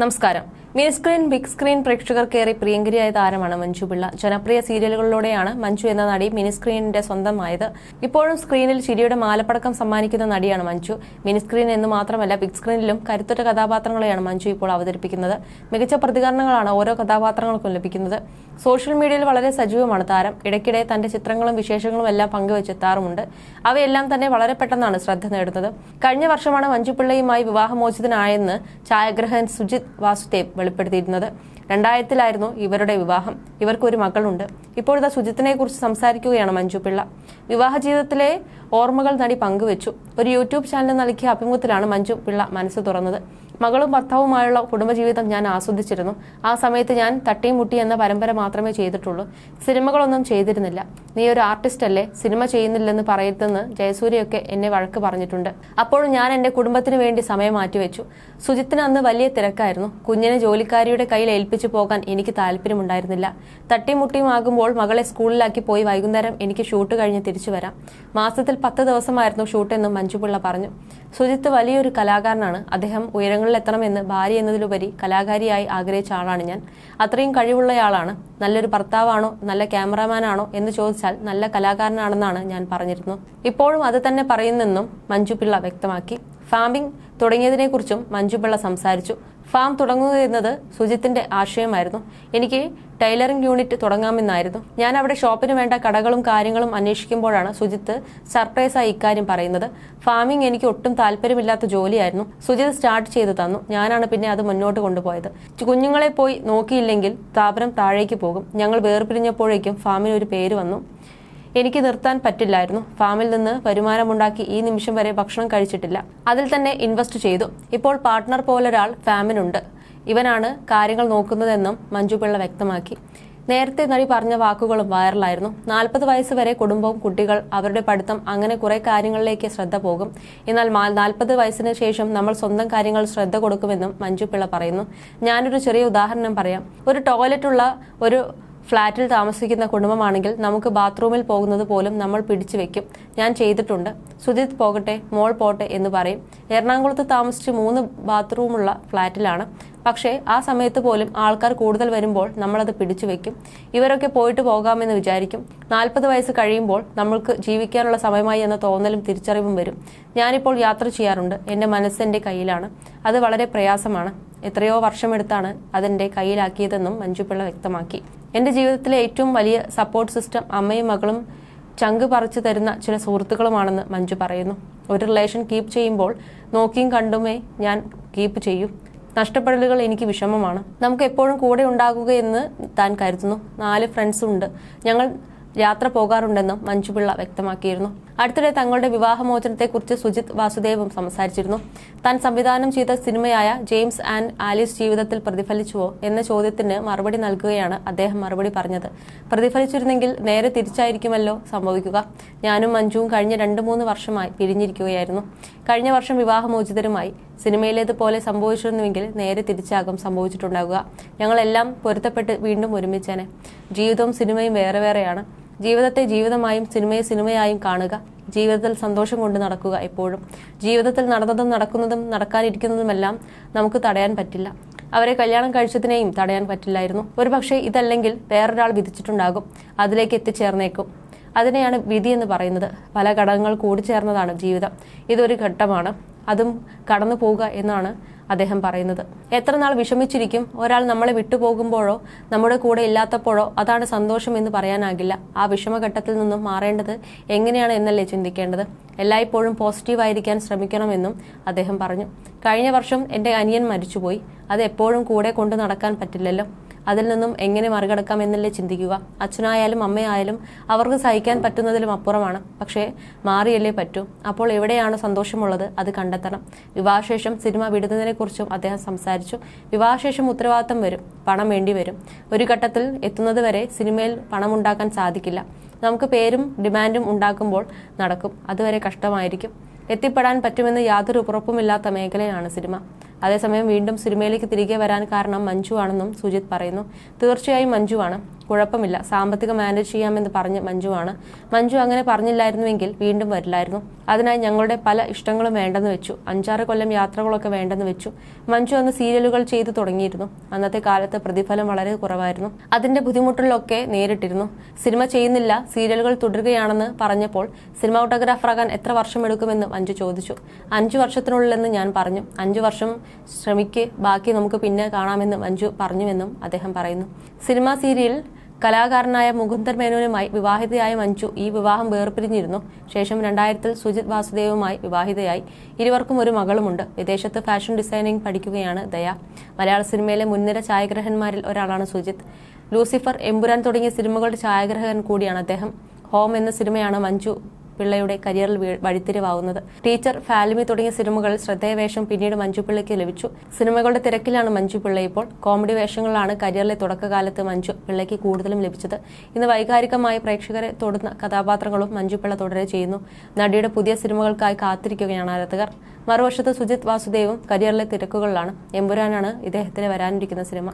നമസ്കാരം. Mini screen big screen പ്രേക്ഷകർക്കേറെ പ്രിയങ്കരിയായ താരമാണ് മഞ്ജു പിള്ള. ജനപ്രിയ സീരിയലുകളിലൂടെയാണ് മഞ്ജു എന്ന നടി മിനി സ്ക്രീനിന്റെ സ്വന്തമായത്. ഇപ്പോഴും സ്ക്രീനിൽ ചിരിയുടെ മാലപ്പടക്കം സമ്മാനിക്കുന്ന നടിയാണ് മഞ്ജു. മിനി സ്ക്രീൻ എന്ന് മാത്രമല്ല ബിഗ് സ്ക്രീനിലും കരുത്തുറ്റ കഥാപാത്രങ്ങളെയാണ് മഞ്ജു ഇപ്പോൾ അവതരിപ്പിക്കുന്നത്. മികച്ച പ്രതികരണങ്ങളാണ് ഓരോ കഥാപാത്രങ്ങൾക്കും ലഭിക്കുന്നത്. സോഷ്യൽ മീഡിയയിൽ വളരെ സജീവമാണ് താരം. ഇടയ്ക്കിടെ തന്റെ ചിത്രങ്ങളും വിശേഷങ്ങളും എല്ലാം പങ്കുവച്ചെത്താറുമുണ്ട്. അവയെല്ലാം തന്നെ വളരെ പെട്ടെന്നാണ് ശ്രദ്ധ നേടുന്നത്. കഴിഞ്ഞ വർഷമാണ് മഞ്ജു പിള്ളയുമായി വിവാഹമോചിതനായെന്ന് ഛായാഗ്രഹൻ സുജിത് വാസുദേവ് വെളിപ്പെടുത്തിയിരുന്നത്. രണ്ടായിരത്തിലായിരുന്നു ഇവരുടെ വിവാഹം. ഇവർക്കൊരു മകളുണ്ട്. ഇപ്പോഴത്തെ സുജിത്തിനെ കുറിച്ച് സംസാരിക്കുകയാണ് മഞ്ജു പിള്ള. വിവാഹ ജീവിതത്തിലെ ഓർമ്മകൾ നടി പങ്കുവച്ചു. ഒരു യൂട്യൂബ് ചാനൽ നൽകിയ അഭിമുഖത്തിലാണ് മഞ്ജു പിള്ള മനസ്സ് തുറന്നത്. മകളും ഭർത്താവുമായുള്ള കുടുംബജീവിതം ഞാൻ ആസ്വദിച്ചിരുന്നു. ആ സമയത്ത് ഞാൻ തട്ടിയും മുട്ടി എന്ന പരമ്പര മാത്രമേ ചെയ്തിട്ടുള്ളൂ. സിനിമകളൊന്നും ചെയ്തിരുന്നില്ല. നീ ഒരു ആർട്ടിസ്റ്റ് അല്ലേ? സിനിമ ചെയ്യുന്നില്ലെന്ന് പറയരുതെന്ന് ജയസൂര്യയൊക്കെ എന്നെ വഴക്ക് പറഞ്ഞിട്ടുണ്ട്. അപ്പോഴും ഞാൻ എന്റെ കുടുംബത്തിന് വേണ്ടി സമയം മാറ്റിവെച്ചു. സുജിത്തിന് അന്ന് വലിയ തിരക്കായിരുന്നു. കുഞ്ഞിനെ ജോലിക്കാരിയുടെ കയ്യിൽ ഏൽപ്പിച്ചു പോകാൻ എനിക്ക് താല്പര്യമുണ്ടായിരുന്നില്ല. തട്ടിമുട്ടിയും ആകുമ്പോൾ മകളെ സ്കൂളിലാക്കി പോയി വൈകുന്നേരം എനിക്ക് ഷൂട്ട് കഴിഞ്ഞ് തിരിച്ചു വരാം. മാസത്തിൽ പത്ത് ദിവസമായിരുന്നു ഷൂട്ടെന്നും മഞ്ജുപിള്ള പറഞ്ഞു. സുജിത്ത് വലിയൊരു കലാകാരനാണ്. അദ്ദേഹം ഉയരങ്ങളിലെത്തണമെന്ന് ഭാര്യ എന്നതിലുപരി കലാകാരിയായി ആഗ്രഹിച്ച ആളാണ് ഞാൻ. അത്രയും കഴിവുള്ളയാളാണ്. നല്ലൊരു ഭർത്താവാണോ നല്ല ക്യാമറാമാനാണോ എന്ന് ചോദിച്ചാൽ നല്ല കലാകാരനാണെന്നാണ് ഞാൻ പറഞ്ഞിരുന്നു ഇപ്പോഴും അത് തന്നെ പറയുന്നെന്നും മഞ്ജുപിള്ള വ്യക്തമാക്കി. ഫാമിംഗ് തുടങ്ങിയതിനെക്കുറിച്ചും മഞ്ജുപിള്ള സംസാരിച്ചു. ഫാം തുടങ്ങുക എന്നത് സുജിത്തിന്റെ ആശയമായിരുന്നു. എനിക്ക് ടൈലറിംഗ് യൂണിറ്റ് തുടങ്ങാമെന്നായിരുന്നു. ഞാൻ അവിടെ ഷോപ്പിന് വേണ്ട കടകളും കാര്യങ്ങളും അന്വേഷിക്കുമ്പോഴാണ് സുജിത്ത് സർപ്രൈസായി ഇക്കാര്യം പറയുന്നത്. ഫാമിംഗ് എനിക്ക് ഒട്ടും താല്പര്യമില്ലാത്ത ജോലിയായിരുന്നു. സുജിത് സ്റ്റാർട്ട് ചെയ്ത് തന്നു. ഞാനാണ് പിന്നെ അത് മുന്നോട്ട് കൊണ്ടുപോയത്. കുഞ്ഞുങ്ങളെ പോയി നോക്കിയില്ലെങ്കിൽ സ്ഥാപനം താഴേക്ക് പോകും. ഞങ്ങൾ വേർപിരിഞ്ഞപ്പോഴേക്കും ഫാമിന് ഒരു പേര് വന്നു. എനിക്ക് നിർത്താൻ പറ്റില്ലായിരുന്നു. ഫാമിൽ നിന്ന് വരുമാനമുണ്ടാക്കി ഈ നിമിഷം വരെ ഭക്ഷണം കഴിച്ചിട്ടില്ല. അതിൽ തന്നെ ഇൻവെസ്റ്റ് ചെയ്തു. ഇപ്പോൾ പാർട്ട്ണർ പോലൊരാൾ ഫാമിനുണ്ട്. ഇവനാണ് കാര്യങ്ങൾ നോക്കുന്നതെന്നും മഞ്ജുപിള്ള വ്യക്തമാക്കി. നേരത്തെ നടി പറഞ്ഞ വാക്കുകളും വൈറലായിരുന്നു. നാൽപ്പത് വയസ്സ് വരെ കുടുംബവും കുട്ടികൾ അവരുടെ പഠിത്തം അങ്ങനെ കുറെ കാര്യങ്ങളിലേക്ക് ശ്രദ്ധ പോകും. എന്നാൽ നാൽപ്പത് വയസ്സിന് ശേഷം നമ്മൾ സ്വന്തം കാര്യങ്ങൾ ശ്രദ്ധ കൊടുക്കുമെന്നും മഞ്ജുപിള്ള പറയുന്നു. ഞാനൊരു ചെറിയ ഉദാഹരണം പറയാം. ഒരു ടോയ്ലറ്റുള്ള ഒരു ഫ്ളാറ്റിൽ താമസിക്കുന്ന കുടുംബമാണെങ്കിൽ നമുക്ക് ബാത്റൂമിൽ പോകുന്നത് പോലും നമ്മൾ പിടിച്ചു വെക്കും. ഞാൻ ചെയ്തിട്ടുണ്ട്. സുജിത് പോകട്ടെ മോൾ പോട്ടെ എന്ന് പറയും. എറണാകുളത്ത് താമസിച്ച് മൂന്ന് ബാത്റൂമുള്ള ഫ്ളാറ്റിലാണ് പക്ഷേ ആ സമയത്ത് പോലും ആൾക്കാർ കൂടുതൽ വരുമ്പോൾ നമ്മളത് പിടിച്ചു വെക്കും. ഇവരൊക്കെ പോയിട്ട് പോകാമെന്ന് വിചാരിക്കും. നാൽപ്പത് വയസ്സ് കഴിയുമ്പോൾ നമ്മൾക്ക് ജീവിക്കാനുള്ള സമയമായി എന്ന തോന്നലും തിരിച്ചറിവും വരും. ഞാനിപ്പോൾ യാത്ര ചെയ്യാറുണ്ട്. എന്റെ മനസ്സെന്റെ കയ്യിലാണ്. അത് വളരെ പ്രയാസമാണ്. എത്രയോ വർഷമെടുത്താണ് അതെന്റെ കയ്യിലാക്കിയതെന്നും മഞ്ജുപിള്ള വ്യക്തമാക്കി. എന്റെ ജീവിതത്തിലെ ഏറ്റവും വലിയ സപ്പോർട്ട് സിസ്റ്റം അമ്മയും മകളും ചങ്ക് പറിച്ചു തരുന്ന ചില സുഹൃത്തുക്കളുമാണെന്ന് മഞ്ജു പറയുന്നു. ഒരു റിലേഷൻ കീപ്പ് ചെയ്യുമ്പോൾ നോക്കിയും കണ്ടുമേ ഞാൻ കീപ്പ് ചെയ്യും. നഷ്ടപ്പെടലുകൾ എനിക്ക് വിഷമമാണ്. നമുക്ക് എപ്പോഴും കൂടെ ഉണ്ടാകുകയെന്ന് താൻ കരുതുന്നു. നാല് ഫ്രണ്ട്സും ഉണ്ട്. ഞങ്ങൾ യാത്ര പോകാറുണ്ടെന്നും മഞ്ജുപിള്ള വ്യക്തമാക്കിയിരുന്നു. അടുത്തിടെ തങ്ങളുടെ വിവാഹമോചനത്തെക്കുറിച്ച് സുജിത് വാസുദേവും സംസാരിച്ചിരുന്നു. താൻ സംവിധാനം ചെയ്ത സിനിമയായ ജെയിംസ് ആൻഡ് ആലിസ് ജീവിതത്തിൽ പ്രതിഫലിച്ചുവോ എന്ന ചോദ്യത്തിന് മറുപടി നൽകുകയാണ് അദ്ദേഹം മറുപടി പറഞ്ഞത്. പ്രതിഫലിച്ചിരുന്നെങ്കിൽ നേരെ തിരിച്ചായിരിക്കുമല്ലോ സംഭവിക്കുക. ഞാനും മഞ്ജുവും കഴിഞ്ഞ രണ്ട് മൂന്ന് വർഷമായി പിരിഞ്ഞിരിക്കുകയായിരുന്നു. കഴിഞ്ഞ വർഷം വിവാഹമോചിതരുമായി. സിനിമയിലേതുപോലെ സംഭവിച്ചിരുന്നുവെങ്കിൽ നേരെ തിരിച്ചാകും സംഭവിച്ചിട്ടുണ്ടാകുക ഞങ്ങളെല്ലാം പൊരുത്തപ്പെട്ട് വീണ്ടും ഒരുമിച്ചേനെ. ജീവിതവും സിനിമയും വേറെ വേറെയാണ്. ജീവിതത്തെ ജീവിതമായും സിനിമയെ സിനിമയായും കാണുക ജീവിതത്തിൽ സന്തോഷം കൊണ്ട് നടക്കുക എപ്പോഴും. ജീവിതത്തിൽ നടന്നതും നടക്കുന്നതും നടക്കാനിരിക്കുന്നതുമെല്ലാം നമുക്ക് തടയാൻ പറ്റില്ല. അവരെ കല്യാണം കഴിച്ചതിനെയും തടയാൻ പറ്റില്ലായിരുന്നു. ഒരുപക്ഷെ ഇതല്ലെങ്കിൽ വേറൊരാൾ വിധിച്ചിട്ടുണ്ടാകും. അതിലേക്ക് എത്തിച്ചേർന്നേക്കും. അതിനെയാണ് വിധി എന്ന് പറയുന്നത്. പല ഘടകങ്ങൾ കൂടിച്ചേർന്നതാണ് ജീവിതം. ഇതൊരു ഘട്ടമാണ്. അതും കടന്നു പോവുക എന്നാണ് അദ്ദേഹം പറയുന്നത്. എത്ര നാൾ വിഷമിച്ചിരിക്കും? ഒരാൾ നമ്മളെ വിട്ടുപോകുമ്പോഴോ നമ്മുടെ കൂടെ ഇല്ലാത്തപ്പോഴോ അതാണ് സന്തോഷം എന്ന് പറയാനാകില്ല. ആ വിഷമഘട്ടത്തിൽ നിന്നും മാറേണ്ടത് എങ്ങനെയാണ് എന്നല്ലേ ചിന്തിക്കേണ്ടത്? എല്ലായ്പ്പോഴും പോസിറ്റീവായിരിക്കാൻ ശ്രമിക്കണമെന്നും അദ്ദേഹം പറഞ്ഞു. കഴിഞ്ഞ വർഷം എന്റെ അനിയൻ മരിച്ചുപോയി. അത് എപ്പോഴും കൂടെ കൊണ്ട് നടക്കാൻ പറ്റില്ലല്ലോ. അതിൽ നിന്നും എങ്ങനെ മറികടക്കാം എന്നല്ലേ ചിന്തിക്കുക. അച്ഛനായാലും അമ്മയായാലും അവർക്ക് സഹിക്കാൻ പറ്റുന്നതിലും അപ്പുറമാണ്. പക്ഷേ മാറിയല്ലേ പറ്റൂ. അപ്പോൾ എവിടെയാണ് സന്തോഷമുള്ളത്? അത് കണ്ടെത്തണം. വിവാഹശേഷം സിനിമ വിടുന്നതിനെക്കുറിച്ചും അദ്ദേഹം സംസാരിച്ചു. വിവാഹശേഷം ഉത്തരവാദിത്തം വരും. പണം വേണ്ടി വരും. ഒരു ഘട്ടത്തിൽ എത്തുന്നത് വരെ സിനിമയിൽ പണം ഉണ്ടാക്കാൻ സാധിക്കില്ല. നമുക്ക് പേരും ഡിമാൻഡും ഉണ്ടാക്കുമ്പോൾ നടക്കും. അതുവരെ കഷ്ടമായിരിക്കും. എത്തിപ്പെടാൻ പറ്റുമെന്ന് യാതൊരു ഉറപ്പുമില്ലാത്ത മേഖലയാണ് സിനിമ. അതേസമയം വീണ്ടും സിനിമയിലേക്ക് തിരികെ വരാൻ കാരണം മഞ്ജു ആണെന്നും സുജിത് പറയുന്നു. തീർച്ചയായും മഞ്ജുവാണ് കുഴപ്പമില്ല. സാമ്പത്തിക മാനേജ് ചെയ്യാമെന്ന് പറഞ്ഞ് മഞ്ജുവാണ് മഞ്ജു അങ്ങനെ പറഞ്ഞില്ലായിരുന്നുവെങ്കിൽ വീണ്ടും വരില്ലായിരുന്നു. അതിനായി ഞങ്ങളുടെ പല ഇഷ്ടങ്ങളും വേണ്ടെന്ന് വെച്ചു. അഞ്ചാറ് കൊല്ലം യാത്രകളൊക്കെ വേണ്ടെന്ന് വെച്ചു. മഞ്ജു അന്ന് സീരിയലുകൾ ചെയ്തു തുടങ്ങിയിരുന്നു. അന്നത്തെ കാലത്ത് പ്രതിഫലം വളരെ കുറവായിരുന്നു. അതിന്റെ ബുദ്ധിമുട്ടുകളൊക്കെ നേരിട്ടിരുന്നു. സിനിമ ചെയ്യുന്നില്ല സീരിയലുകൾ തുടരുകയാണെന്ന് പറഞ്ഞപ്പോൾ സിനിമാട്ടോഗ്രാഫറാകാൻ എത്ര വർഷം വർഷമെടുക്കുമെന്ന് മഞ്ജു ചോദിച്ചു. അഞ്ചു വർഷത്തിനുള്ളിലെന്ന് ഞാൻ പറഞ്ഞു. അഞ്ചു വർഷം ശ്രമിക്ക് ബാക്കി നമുക്ക് പിന്നെ കാണാമെന്ന് മഞ്ജു പറഞ്ഞുവെന്നും അദ്ദേഹം പറയുന്നു. സിനിമാ സീരിയൽ കലാകാരനായ മുകുന്ദർ മേനോനുമായി വിവാഹിതയായ മഞ്ജു ഈ വിവാഹം വേർപിരിഞ്ഞിരുന്നു. ശേഷം രണ്ടായിരത്തിൽ സുജിത് വാസുദേവുമായി വിവാഹിതയായി. ഇരുവർക്കും ഒരു മകളുമുണ്ട്. വിദേശത്ത് ഫാഷൻ ഡിസൈനിങ് പഠിക്കുകയാണ് ദയ. മലയാള സിനിമയിലെ മുൻനിര ഛായാഗ്രഹന്മാരിൽ ഒരാളാണ് സുജിത്. ലൂസിഫർ എമ്പുരാൻ തുടങ്ങിയ സിനിമകളുടെ ഛായാഗ്രഹകൻ കൂടിയാണ് അദ്ദേഹം. ഹോം എന്ന സിനിമയാണ് മഞ്ജു പിള്ളയുടെ കരിയറിൽ വഴിത്തിരിവാകുന്നത് ടീച്ചർ ഫാലിമി തുടങ്ങിയ സിനിമകളിൽ ശ്രദ്ധേയ വേഷം പിന്നീട് മഞ്ജു പിള്ളയ്ക്ക് ലഭിച്ചു. സിനിമകളുടെ തിരക്കിലാണ് മഞ്ജു പിള്ള ഇപ്പോൾ. കോമഡി വേഷങ്ങളിലാണ് കരിയറിലെ തുടക്കകാലത്ത് മഞ്ജു പിള്ളയ്ക്ക് കൂടുതലും ലഭിച്ചത്. ഇന്ന് വൈകാരികമായി പ്രേക്ഷകരെ തൊടുന്ന കഥാപാത്രങ്ങളും മഞ്ജു പിള്ള തുടരെ ചെയ്യുന്നു. നടിയുടെ പുതിയ സിനിമകൾക്കായി കാത്തിരിക്കുകയാണ് ആരാധകർ. മറുവശത്ത് സുജിത് വാസുദേവും കരിയറിലെ തിരക്കുകളിലാണ്. എമ്പുരാനാണ് ഇദ്ദേഹത്തിന് വരാനിരിക്കുന്ന സിനിമ.